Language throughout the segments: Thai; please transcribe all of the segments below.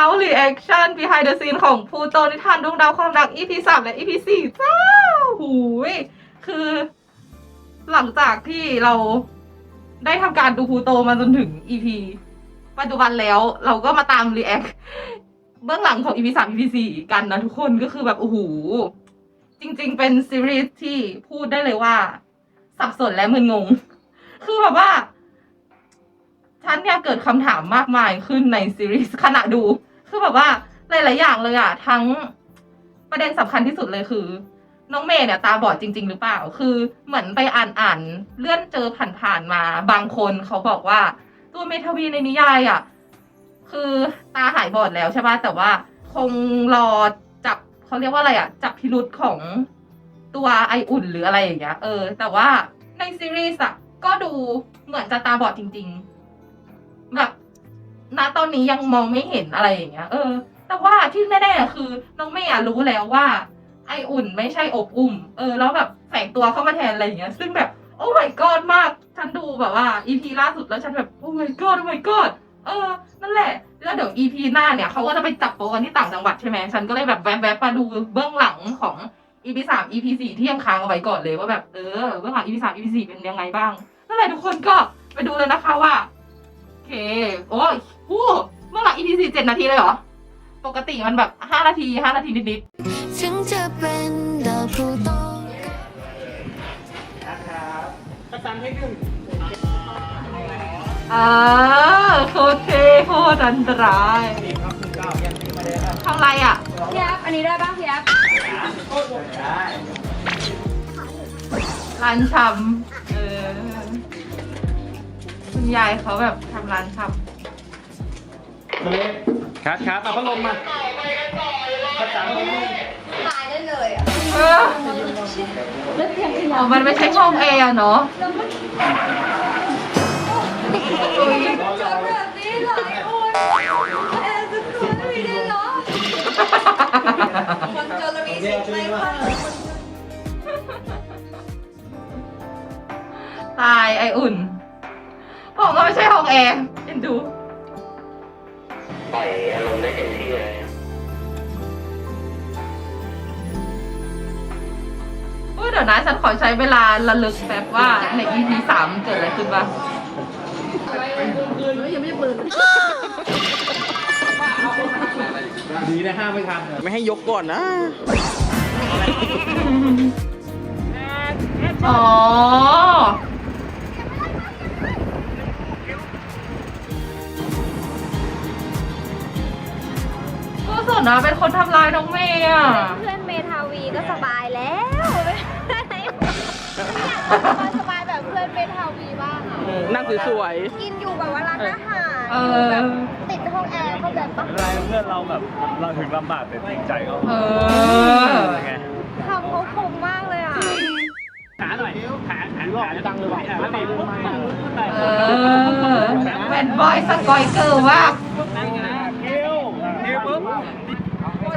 House Reaction Behind the Scene ของพูโตนิทานดวงดาวความรัก EP สามและ EP สี่จ้าหูย คือ หลังจากที่เราได้ทำการดูพูโตมาจนถึง EP ปัจจุบันแล้ว เราก็มาตาม React เบื้องหลังของ EP สาม EP สี่กันนะทุกคนก็คือแบบโอ้โหจริง ๆ เป็นซีรีส์ที่พูดได้เลยว่า สับสนและมึนงง คือแบบว่าฉันเนี่ยเกิดคำถามมากมายขึ้นในซีรีส์ขณะดู คือแบบว่าหลาย ๆ อย่างเลยอะทั้งประเด็นสำคัญที่สุดเลยคือ น้องเมย์เนี่ยตาบอดจริง ๆ หรือเปล่า คือเหมือนไปอ่านอ่านเลื่อนเจอผ่านๆมา บางคนเขาบอกว่า ตัวเมทวีในนิยายอะคือตาหายบอดแล้วใช่ป่ะแต่ว่าคงรอจับเขาเรียกว่าอะไรอะจับพิรุษของตัวไออุ่นหรืออะไรอย่างเงี้ยเออ แต่ว่าในซีรีส์อะก็ดูเหมือนจะตาบอดจริง ๆ แบบ ณตอนนี้ยังมองไม่เห็นอะไรอย่างเงี้ย เออ แต่ว่าที่แน่ๆคือ น้องเมย์อะรู้แล้วว่า ไออุ่นไม่ใช่อบอุ่ม เออ แล้วแบบแฝงตัวเข้ามาแทนอะไรอย่างเงี้ย ซึ่งแบบ โอ้ my god มาก ฉันดูแบบว่า EP ล่าสุดแล้วฉันแบบ โอ้ my god โอ้ my god เออ นั่นแหละ แล้วเดี๋ยว EP หน้าเนี่ยเขาก็จะไปจับโปกันที่ต่างจังหวัดใช่ไหมฉันก็เลยแบบแวบๆมาดูเบื้องหลังของ EP สาม EP สี่ที่ยังค้างเอาไว้ก่อนเลยว่าแบบเออเบื้องหลัง EP สาม EP สี่เป็นยังไงบ้าง นั่นแหละทุกคนก็ไปดูเลยนะคะว่า โอเค โอ้ย หูเมื่อหลัง EP สี่เจ็ดนาทีเลยเหรอ ปกติมันแบบห้านาทีห้านาทีนิดๆถึงจะเป็นดาวพลูโตอ่าโคตรเท่โคตรอันตรายทำไรอะ พี่แอฟอันนี้ได้ป่ะพี่แอฟร้านชำเออ คุณยายเขาแบบทำร้านช ครับครับเอาพัดลมมาตายได้เลยอะำเอออ๋อมันไม่ใช่ห้องแอร์เนาะอุ๊ยจนแบบนี้หลายคนแอร์จะตัวไม่มีได้เหรอคนจนเรามีสิทธิ์ไหมคะตายไออุ่นผมก็ไม่ใช่ห้องแอร์เอ็นดู ปล่อยอารมณ์ได้เต็มที่เลยอุ้ยเดี๋ยวนะฉันขอใช้เวลาระลึกแป๊บว่าใน EP สามเกิดอะไรขึ้นบ้างดีนะห้ามไม่ทันไม่ให้ยกก่อนนะ อ๋อ นนะเป็นคนทำลายน้องเมย์อะเพื่อนเมทาวีก็สบายแล้วสบายแบบเพื่อนเมทาวีบ้างอะนั่งสวยกินอยู่แบบว่าร้านอาหารเออยู่อแบบติดห้องแอร์เขาแบบปะอะไรเพื่อนเราแบบเราถึงลำบากแต่จริงใจเขาเออไงทำเขาคมมากเลยอะขาหน่อยขาขาหลอกดังเลยว่ะขาตีปุ๊บเออเป็นบอยสกอยเกิร์ลว่าก คิวคิวปุ๊บ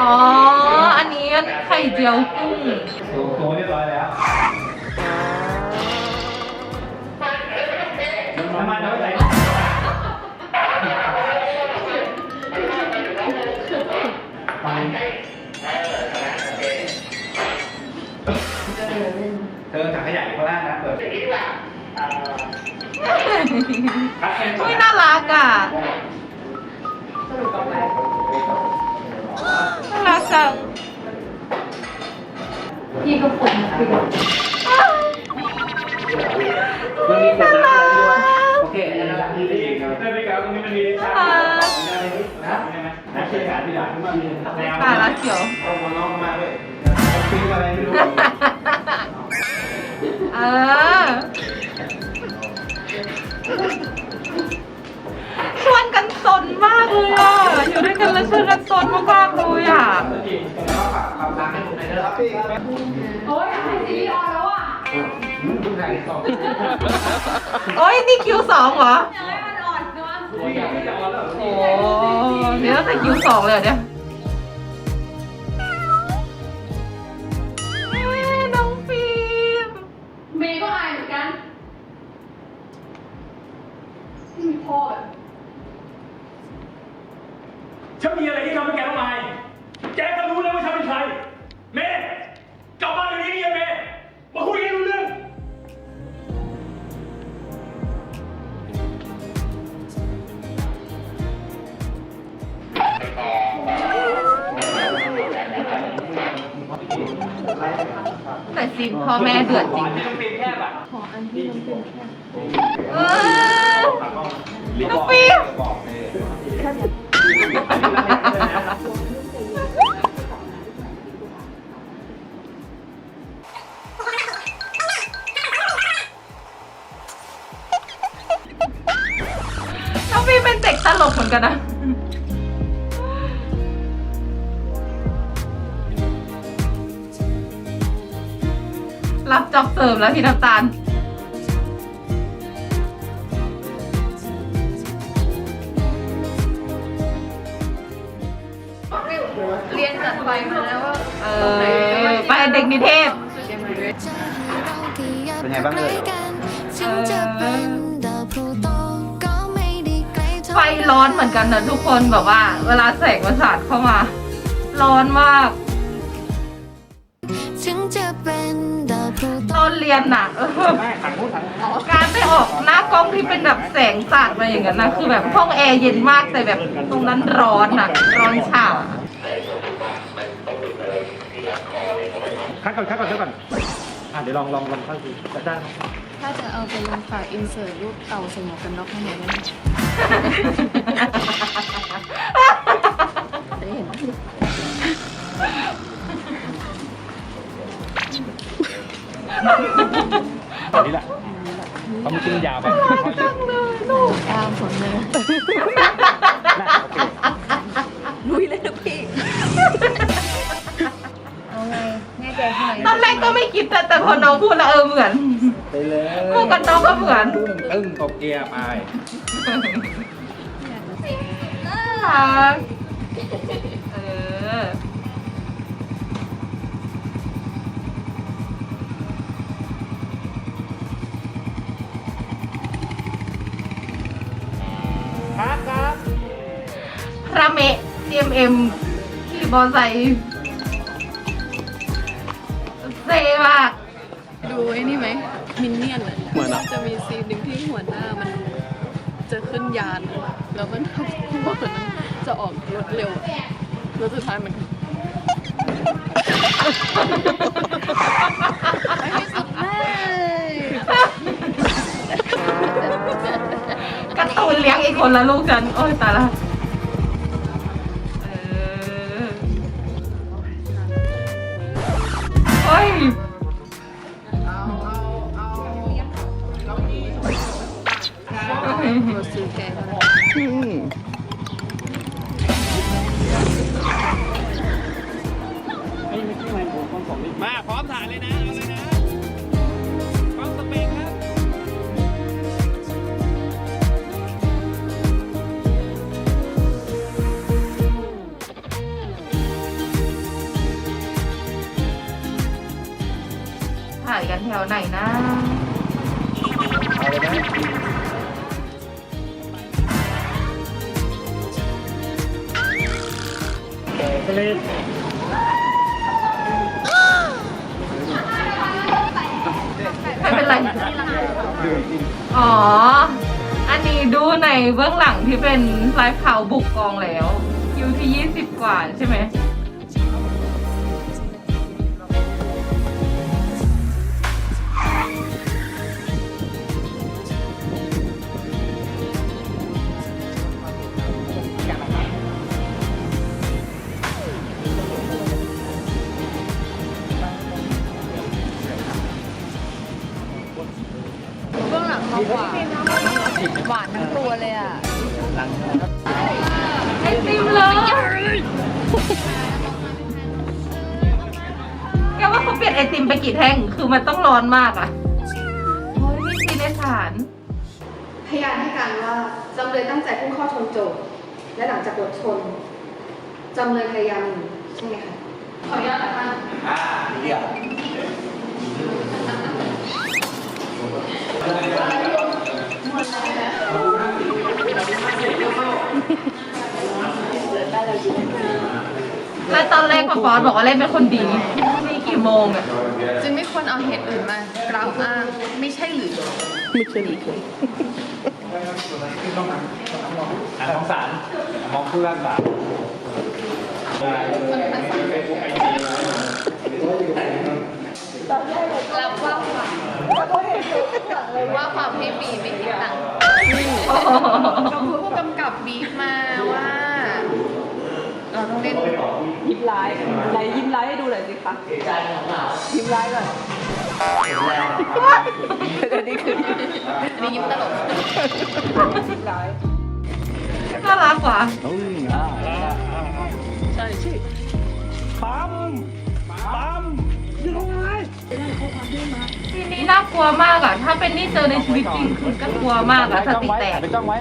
อ๋อ อันนี้ไข่เจียว ตาละเขียวเออชวนกันสนมากเลยอะ อยู่ด้วยกันแล้วชวนกันสนมากๆเลยอะโอ้ยให้ซีรีออนแล้วอะโอ้ยนี่คิวสองเหรอ อยากให้มันอ่อนเนอะโอ้เดี๋ยวตั้งแต่คิวสองเลยเหรอเนี่ย แม่เดือดจริงต้องปีนแค่แบบเออน้องฟิล์มน้องฟิล์มเป็นเด็กตลกเหมือนกันนะ รับจ็อบเสริมแล้วพี่น้ำตาล เรียนจัดไฟมาแล้วว่าเออไปเด็กนิเทศ เป็นไงบ้างเลยถึงจะเป็นดาวพลูโตก็ไม่ได้ไกลเท่าไฟร้อนเหมือนกันนะทุกคนแบบว่า เวลาแสงประสาทเข้ามา ร้อนมาก ถึงจะ ตตอนเรียนน่ะเออการไปออกหน้ากล้องที่เป็นแบบแสงสาดมาอย่างนั้นนะคือแบบห้องแอร์เย็นมากแต่แบบตรงนั้นร้อนน่ะ ร้อนฉ่าคัดก่อนคัดก่อนคัดก่อนอะเดี๋ยวลองลองลองเข้าดูได้ไหมถ้าจะเอาไปลงฝากอินเสิร์ตรูปเต่าใส่หมวกกันน็อกให้หน่อยได้ไหม ตอนนี้แหละเขาไม่กินยาวไปตามผลเลยน่าโอเคลุยเลยนะพี่ เอาไงแน่ใจใช่ไหมตอนแรกก็ไม่คิดแต่แต่พอน้องพูดแล้วเออเหมือนไปเลยหมวกกันน็อกก็เหมือนตุ้มตึ้งตกเกียร์ไปน่ารักเออ ระเมะ CMM ขี่บอไซค์เซมาก ดูไอ้นี่ไหมมินเนี่ยนอะเหมือนอะ จะมีซีนหนึ่งที่หัวหน้ามันจะขึ้นยานอะแล้วมันว่ามันจะออกรถเร็วอะแล้วสุดท้ายมันไปให้สุดเลยการ์ตูนเลี้ยงอีกคนละลูกฉัน โอ้ยตายละ มาพร้อมถ่ายเลยนะเอาเลยนะฟังสเปกครับถ่ายกันแถวไหนนะทะเลไม่เไร อ๋อ อันนี้ดูในเบื้องหลังที่เป็นไลฟ์ข่าวบุกกองแล้วคิวที่ 20 กว่าใช่ไหม หลังเขาหวานหวานทั้งตัวเลยอะไอติมเลยแกว่าเขาเปลี่ยนไอติมไปกี่แท่ง คือมันต้องร้อนมากอะเฮ้ยารพยานให้การว่าจำเลยตั้งใจพุ่งเข้าชนโจทย์และหลังจากรถชนจำเลยพยายามหนีใช่ไหมคะขออนุญาตนะคะอ่าเดี๋ยว และตอนแรกปอสบอกว่าเล่นเป็นคนดีนี่กี่โมงอะจึงไม่ควรเอาเหตุอื่นมากล่าวอ้างไม่ใช่หรือ ไม่ใช่หรืออ่านของศาลมองผู้รักษารับว่าความ ว่าความให้บีไม่คิดตังค์ผู้กำกับบีฟมาว่า เราต้องเล่นยิ้มร้ายไหนยิ้มร้ายให้ดูหน่อยสิคะยิ้มร้ายก่อนอันนี้คืออันนี้ยิ้มตลกยิ้มร้ายน่ารักว่ะใช่ใช่ปั๊มปั๊มยังไง ทีนี้น่ากลัวมากอะถ้าเป็นนี่เจอในชีวิตจริงคือก็กลัวมากอะสติแตกไปจ้องไว้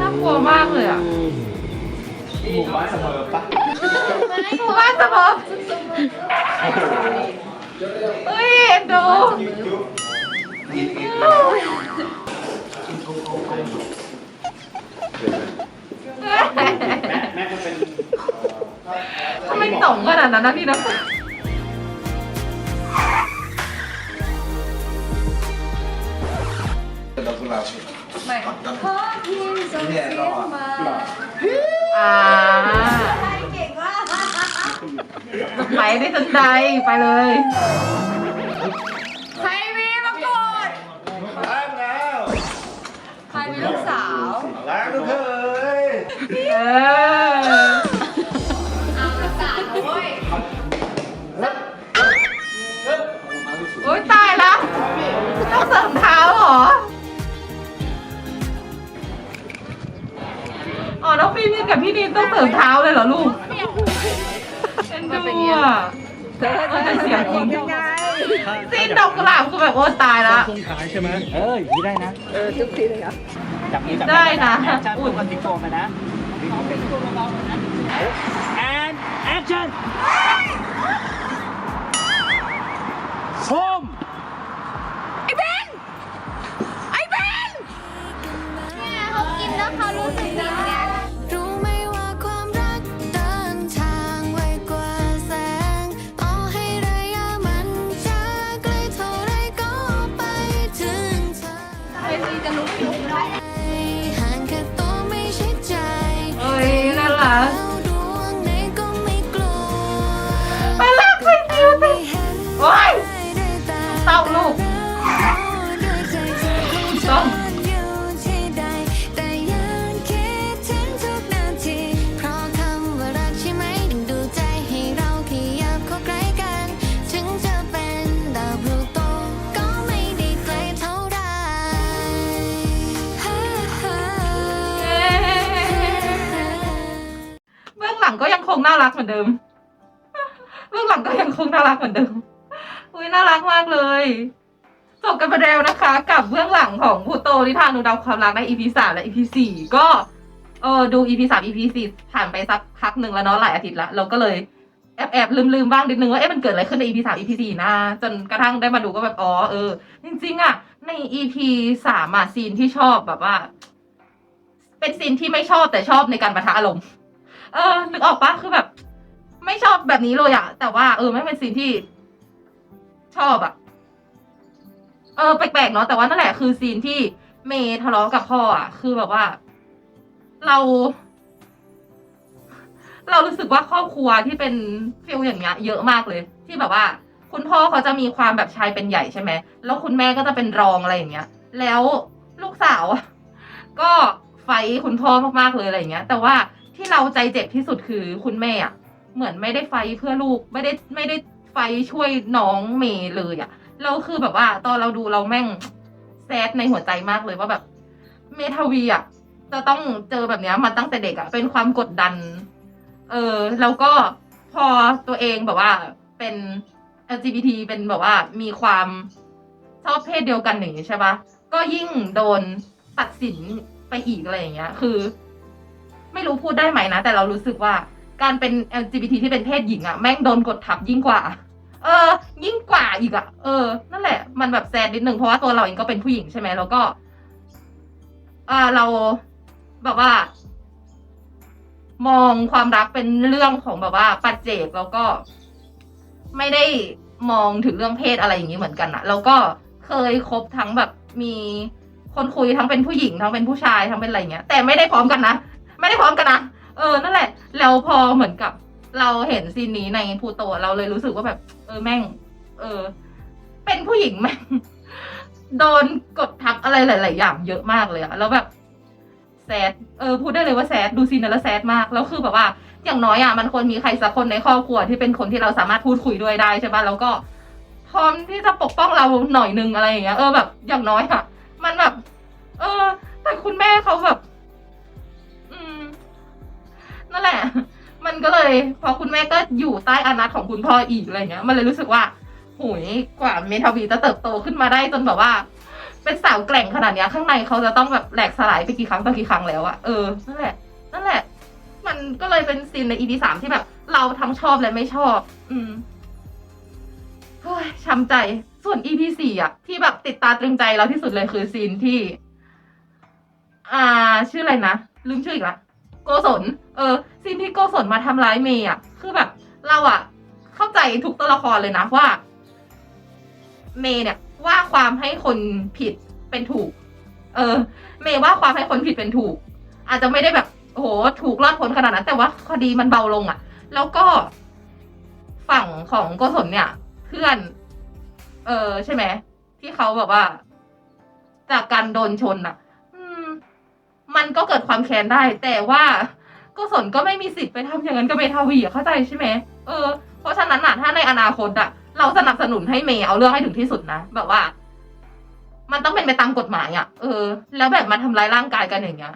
น่ากลัวมากเลยอะหมู่บ้านเสมอปะหมู่บ้านเสมอเฮ้ยเอ็นดู แม่แม่มันเป็น ทำ ไมส่งขนาดนั้นนะพี่นะไม่เพราะพี่ส่งเสียงมาอ่าเก่งมากไปได้สนใจไปเลย เสริมเท้าเลยเหรอลูกเอ็นดูอะเธอเออแต่เสียงจริงยังไงซีนดอกกุหลาบคือแบบโอ้ตายละคงขายใช่ไหมเอ้ยอย่างนี้ได้นะ เออจุ๊บทีเลยครับจับนี้จับได้นะจับอุ้ยกันติ๊กโฟมนะแอนแอคชั่นส้มเขา มือนเดิมเบื้องหลังก็ยังคงน่ารักเหมือนเดิม อุ้ยน่ารักมากเลยจบกันไปแล้วนะคะ กับเบื้องหลังของพูโตนิทานดูดาวความรักใน EP สามและ EP สี่ก็เออดู EP สาม EP สี่ผ่านไปสักพักหนึ่งแล้วเนาะหลายอาทิตย์ละเราก็เลยแอบแอบลืมลืมบ้างนิดนึงว่าเอ๊ะมันเกิดอะไรขึ้นใน EP สาม EP สี่นะ จนกระทั่งได้มาดูก็แบบอ๋อเออ จริง ๆอะใน EP สามอะซีนที่ชอบแบบว่า เป็นซีนที่ไม่ชอบแต่ชอบในการประทะอารมณ์เออนึกออกปะคือแบบ ไม่ชอบแบบนี้เลยอะแต่ว่าเออไม่เป็นซีนที่ ชอบอะเออแปลกๆเนาะแต่ว่านั่นแหละคือซีนที่เมย์ทะเลาะกับพ่ออะคือแบบว่า เรา เรารู้สึกว่าครอบครัวที่เป็นฟิลอย่างเงี้ย เยอะมากเลย ที่แบบว่า คุณพ่อเขาจะมีความแบบชายเป็นใหญ่ใช่ไหมแล้วคุณแม่ก็จะเป็นรองอะไรอย่างเงี้ย แล้วลูกสาวก็ไฟคุณพ่อมากๆเลยอะไรอย่างเงี้ย แต่ว่าที่เราใจเจ็บที่สุดคือคุณแม่อะ เหมือนไม่ได้ไฟเพื่อลูกไม่ได้ไม่ได้ไฟช่วยน้องเมย์เลยอะเราคือแบบว่า ตอนเราดูเราแม่งแซดในหัวใจมากเลยว่าแบบ เมทาวีอะจะต้องเจอแบบเนี้ยมาตั้งแต่เด็กอะเป็นความกดดัน เออแล้วก็พอตัวเองแบบว่าเป็น LGBT เป็นแบบว่ามีความชอบเพศเดียวกันอย่างนี้ใช่ปะก็ยิ่งโดนตัดสินไปอีกอะไรอย่างเงี้ย คือ ไม่รู้พูดได้ไหมนะ แต่เรารู้สึกว่า การเป็น LGBT ที่เป็นเพศหญิงอะแม่งโดนกดทับยิ่งกว่า เออ ยิ่งกว่าอีกอะเออ นั่นแหละ มันแบบแซดนิดนึงเพราะว่าตัวเราเองก็เป็นผู้หญิงใช่ไหมแล้วก็อ่าเราแบบว่า มองความรักเป็นเรื่องของแบบว่าปัจเจกแล้วก็ ไม่ได้มองถึงเรื่องเพศอะไรอย่างนี้เหมือนกันอะแล้วก็เคยคบทั้งแบบมีคนคุยทั้งเป็นผู้หญิงทั้งเป็นผู้ชายทั้งเป็นอะไรเงี้ย แต่ไม่ได้พร้อมกันนะ ไม่ได้พร้อมกันนะ เออนั่นแหละ แล้วพอเหมือนกับเราเห็นซีนนี้ในพูโตเราเลยรู้สึกว่าแบบ เออแม่ง เออ เป็นผู้หญิงแม่งโดนกดทับอะไรหลาย ๆ อย่างเยอะมากเลยอะแล้วแบบแซดเออพูดได้เลยว่าแซดดูซีนนั้นแล้วแซดมากแล้วคือแบบว่า อย่างน้อยอะมันควรมีใครสักคนในครอบครัวที่เป็นคนที่เราสามารถพูดคุยด้วยได้ใช่ปะแล้วก็พร้อมที่จะปกป้องเราหน่อยนึงอะไรอย่างเงี้ยเออแบบอย่างน้อยอะมันแบบ เออ แต่คุณแม่เขาแบบ อืม นั่นแหละ มันก็เลยพอคุณแม่ก็อยู่ใต้อานัตของคุณพ่ออีกอะไรเงี้ย มันเลยรู้สึกว่าหุยกว่าเมทาวีจะเติบโตขึ้นมาได้จนแบบว่า เป็นสาวแกร่งขนาดเนี้ย ข้างในเขาจะต้องแบบแหลกสลายไปกี่ครั้งต่อกี่ครั้งแล้วอะเออนั่นแหละ นั่นแหละ มันก็เลยเป็นซีนใน EP สามที่แบบ เราทั้งชอบและไม่ชอบ อืมเฮ้ยช้ำใจส่วน EP สี่อะที่แบบติดตาตรึงใจเราที่สุดเลยคือซีนที่ อ่า ชื่ออะไรนะ ลืมชื่ออีกละ โกศลเออซีนที่โกศลมาทำร้ายเมย์อะ คือแบบ เราอะ เข้าใจทุกตัวละครเลยนะว่า เมย์เนี่ย ว่าความให้คนผิดเป็นถูก เออ เมย์ว่าความให้คนผิดเป็นถูก อาจจะไม่ได้แบบโอ้โหถูกรอดพ้นขนาดนั้น แต่ว่าคดีมันเบาลงอะ แล้วก็ฝั่งของโกศลเนี่ย เพื่อน เออใช่ไหมที่เขาแบบว่า จากการโดนชนอะ มันก็เกิดความแค้นได้ แต่ว่ากุศลก็ไม่มีสิทธิ์ไปทำอย่างนั้นกับเมทาวีอเข้าใจใช่ไหมเออเพราะฉะนั้นอะถ้าในอนาคตอะเราสนับสนุนให้เมย์เอาเรื่องให้ถึงที่สุดนะแบบว่า มันต้องเป็นไปตามกฎหมายอะเออ แล้วแบบมาทำร้ายร่างกายกันอย่างเงี้ย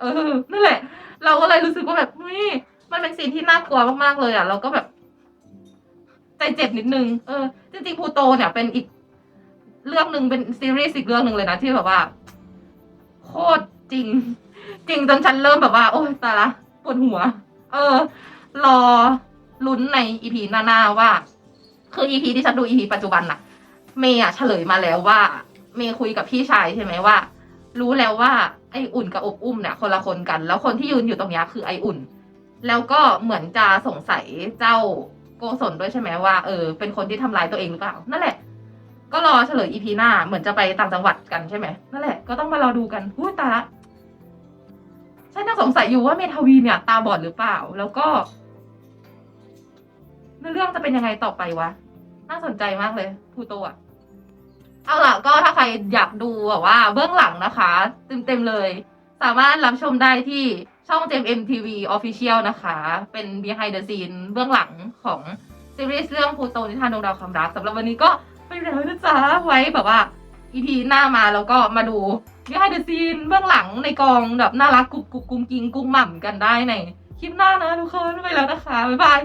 เออนั่นแหละ เราก็เลยรู้สึกว่าแบบเฮ้ยมันเป็นซีนที่น่ากลัวมากๆเลยอะเราก็แบบใจเจ็บนิดนึงเออจริงๆพูโตเนี่ยเป็นอีกเรื่องหนึ่งเป็นซีรีส์อีกเรื่องหนึ่งเลยนะที่แบบว่าโคตร จริง จริงจนฉันเริ่มแบบว่า โอ้ยตายละปวดหัว เออ รอลุ้นในอีพีหน้าๆว่า คืออีพีที่ฉันดูอีพีปัจจุบันน่ะ เมย์อะเฉลยมาแล้วว่า เมย์คุยกับพี่ชายใช่ไหมว่า รู้แล้วว่าไออุ่นกับอบอุ้มเนี่ยคนละคนกัน แล้วคนที่ยืนอยู่ตรงนี้คือไออุ่น แล้วก็เหมือนจะสงสัยเจ้าโกศลด้วยใช่ไหมว่าเออเป็นคนที่ทำร้ายตัวเองหรือเปล่า นั่นแหละ ก็รอเฉลยอีพีหน้าเหมือนจะไปต่างจังหวัดกันใช่ไหมนั่นแหละก็ต้องมารอดูกันพูดตาละ ฉันยังสงสัยอยู่ว่าเมทาวีเนี่ย ตาบอดหรือเปล่า แล้วก็เนื้อเรื่องจะเป็นยังไงต่อไปวะ น่าสนใจมากเลยพูโตอะเอาล่ะก็ถ้าใครอยากดูแบบว่า เบื้องหลังนะคะ เต็มๆเลย สามารถรับชมได้ที่ช่อง JMTV Official นะคะ เป็น behind the scene เบื้องหลังของซีรีส์เรื่องพูโตนิทานดวงดาวความรักสำหรับวันนี้ก็ไปแล้วนะจ๊ะไว้แบบว่า EP หน้ามาแล้วก็มาดู บไม่ให้ดูซีนเบื้องหลังในกองแบบน่ารักกุกกุกกุ้งกิงกุ้งหม่ำกันได้ในคลิปหน้านะทุกคนไปแล้วนะคะ บ๊ายบาย